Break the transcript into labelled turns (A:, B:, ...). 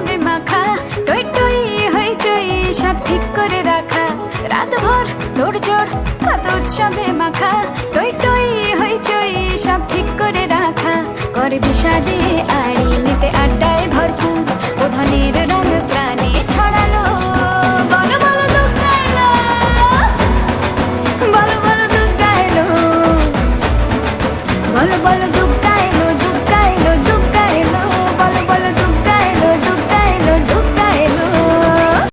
A: কত মাখা। টই টই হই চই, সব ঠিক করে রাখা। রাত ভর, তোর জোর, কত উৎসবে মাখা। টই টই হই চই, সব ঠিক করে রাখা। করে বিষাদে আড়ি, নিতে আড্ডায় ভরপুর। প্রধানের রঙ প্রাণে ছড়ালো। বলো বলো বলো বলো দুগ্গা এলো বলো বলো দুগ্গা